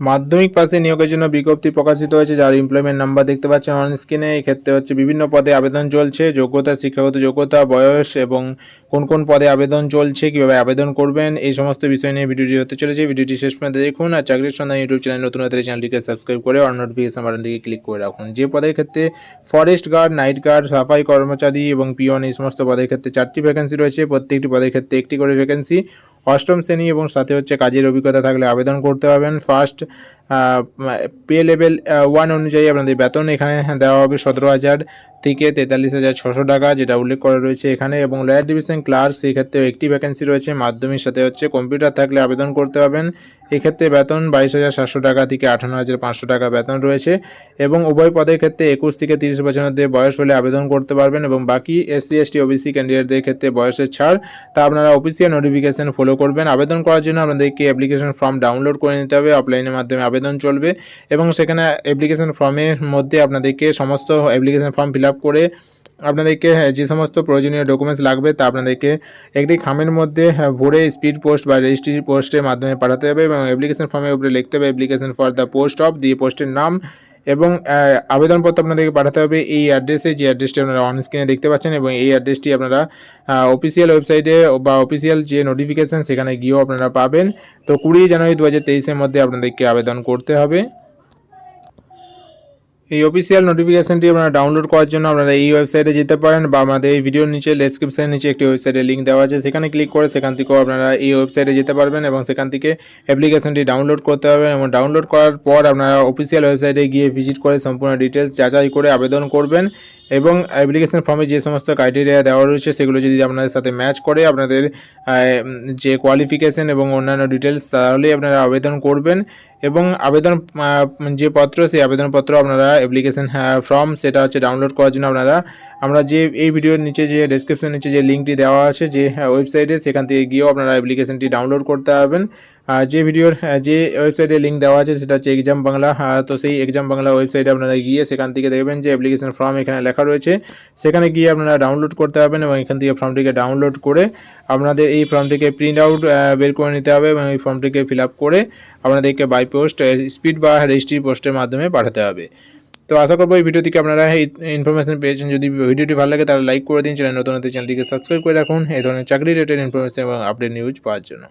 মাধ্যমিক পাশে নিয়োগের জন্য বিজ্ঞপ্তি প্রকাশিত হয়েছে, যার এমপ্লয়মেন্ট নাম্বার দেখতে পাচ্ছেন অন স্ক্রিনে এই ক্ষেত্রে হচ্ছে বিভিন্ন পদে আবেদন চলছে, যোগ্যতা, শিক্ষাগত যোগ্যতা, বয়স এবং কোন কোন পদে আবেদন চলছে, কীভাবে আবেদন করবেন, এই সমস্ত বিষয় নিয়ে ভিডিওটি হতে চলেছে। ভিডিওটি শেষ পর্যন্ত দেখুন আর চাকরির সন্ধান ইউটিউব চ্যানেল নতুন হতে চ্যানেলটিকে সাবস্ক্রাইব করে অন নোটিফিকেশন বাটনটিকে ক্লিক করে রাখুন। যে পদের ক্ষেত্রে ফরেস্ট গার্ড নাইট গার্ড সাফাই কর্মচারী এবং পিয়ন এই সমস্ত পদের ক্ষেত্রে চারটি ভ্যাকেন্সি রয়েছে। প্রত্যেকটি পদের ক্ষেত্রে একটি করে ভ্যাকেন্সি অষ্টম শ্রেণি এবং সাথে হচ্ছে কাজের অভিজ্ঞতা থাকলে আবেদন করতে পারবেন। ফার্স্ট পে লেভেল ওয়ান অনুযায়ী আপনাদের বেতন এখানে দেওয়া হবে সতেরো হাজার থেকে তেতাল্লিশ হাজার ছশো টাকা, যেটা উল্লেখ করা রয়েছে এখানে। এবং লোয়ার ডিভিশন ক্লার্ক সেই ক্ষেত্রে একটি ভ্যাকেন্সি রয়েছে। মাধ্যমিক সাথে হচ্ছে কম্পিউটার থাকলে আবেদন করতে পারবেন। এক্ষেত্রে বেতন বাইশ হাজার সাতশো টাকা থেকে আঠান্ন হাজার পাঁচশো টাকা বেতন রয়েছে। এবং উভয় পদের ক্ষেত্রে একুশ থেকে তিরিশ বছরের মধ্যে বয়স হলে আবেদন করতে পারবেন। এবং বাকি এসসি এসটি ওবিসি ক্যান্ডিডেটদের ক্ষেত্রে বয়সের ছাড়, তা আপনারা অফিসিয়াল নোটিফিকেশন ফলো করবেন। আবেদন করার জন্য আপনাদেরকে অ্যাপ্লিকেশন ফর্ম ডাউনলোড করে নিতে হবে। অফলাইনের মাধ্যমে আবেদন চলবে এবং সেখানে অ্যাপ্লিকেশন ফর্মের মধ্যে আপনাদেরকে সমস্ত অ্যাপ্লিকেশন ফর্ম ফিল করে আপনাদেরকে হ্যাঁ, যে সমস্ত প্রয়োজনীয় ডকুমেন্টস লাগবে তা আপনাদেরকে একটি খামের মধ্যে হ্যাঁ, ভরে স্পিড পোস্ট বা রেজিস্ট্রি পোস্টের মাধ্যমে পাঠাতে হবে এবং অ্যাপ্লিকেশন ফর্মের উপরে লিখতে হবে application for the post of দিয়ে পোস্টের নাম এবং আবেদনপত্র আপনাদেরকে পাঠাতে হবে এই অ্যাড্রেসে, যে অ্যাড্রেসটি আপনারা অন স্ক্রিনে দেখতে পাচ্ছেন এবং এই অ্যাড্রেসটি আপনারা অফিসিয়াল ওয়েবসাইটে বা অফিসিয়াল যে নোটিফিকেশান সেখানে গিয়েও আপনারা পাবেন। তো কুড়ি জানুয়ারি দু হাজার তেইশের মধ্যে আপনাদেরকে আবেদন করতে হবে। এই অফিসিয়াল নোটিফিকেশনটি আপনারা ডাউনলোড করার জন্য আপনারা এই ওয়েবসাইটে যেতে পারেন বা আমাদের এই ভিডিওর নিচে ডেসক্রিপশনের নিচে একটি ওয়েবসাইটে লিঙ্ক দেওয়া আছে। সেখানে ক্লিক করে সেখান থেকেও আপনারা এই ওয়েবসাইটে যেতে পারবেন এবং সেখান থেকে অ্যাপ্লিকেশনটি ডাউনলোড করতে পারবেন এবং ডাউনলোড করার পর আপনারা অফিসিয়াল ওয়েবসাইটে গিয়ে ভিজিট করে সম্পূর্ণ ডিটেলস যাচাই করে আবেদন করবেন। এবং অ্যাপ্লিকেশন ফর্মে যে সমস্ত ক্রাইটেরিয়া দেওয়া রয়েছে, সেগুলো যদি আপনাদের সাথে ম্যাচ করে আপনাদের যে কোয়ালিফিকেশন এবং অন্যান্য ডিটেলস তাহলেই আপনারা আবেদন করবেন। এবং আবেদন যে পত্র, সেই আবেদনপত্র আপনারা অ্যাপ্লিকেশন ফর্ম সেটা হচ্ছে ডাউনলোড করার জন্য আপনারা, আমরা যে এই ভিডিওর নিচে যে ডেসক্রিপশন নিচে যে লিঙ্কটি দেওয়া আছে, যে ওয়েবসাইটে সেখান থেকে গিয়েও আপনারা অ্যাপ্লিকেশনটি ডাউনলোড করতে পারবেন। যে ভিডিওর যে ওয়েবসাইটে লিঙ্ক দেওয়া আছে, সেটা হচ্ছে এক্সাম বাংলা তো সেই এক্সাম বাংলা ওয়েবসাইটে আপনারা গিয়ে সেখান থেকে দেখবেন যে অ্যাপ্লিকেশন ফর্ম এখানে লেখা রয়েছে। সেখানে গিয়ে আপনারা ডাউনলোড করতে পারবেন এবং এখান থেকে ফর্মটিকে ডাউনলোড করে আপনাদের এই ফর্মটিকে প্রিন্ট আউট বের করে নিতে হবে এবং এই ফর্মটিকে ফিল আপ করে আপনাদেরকে বাই পোস্ট স্পিড বা রেজিস্ট্রি পোস্টের মাধ্যমে পাঠাতে হবে। তো আশা করব এই ভিডিও থেকে আপনারা এই ইনফরমেশন পেয়েছেন। যদি ভিডিওটি ভালো লাগে, তাহলে লাইক করে দিন। চ্যানেল নতুন চ্যানেলটিকে সাবস্ক্রাইব করে রাখুন। এই ধরনের চাকরি রিলেটেড ইনফরমেশন এবং আপডেট নিউজ পাওয়ার জন্য।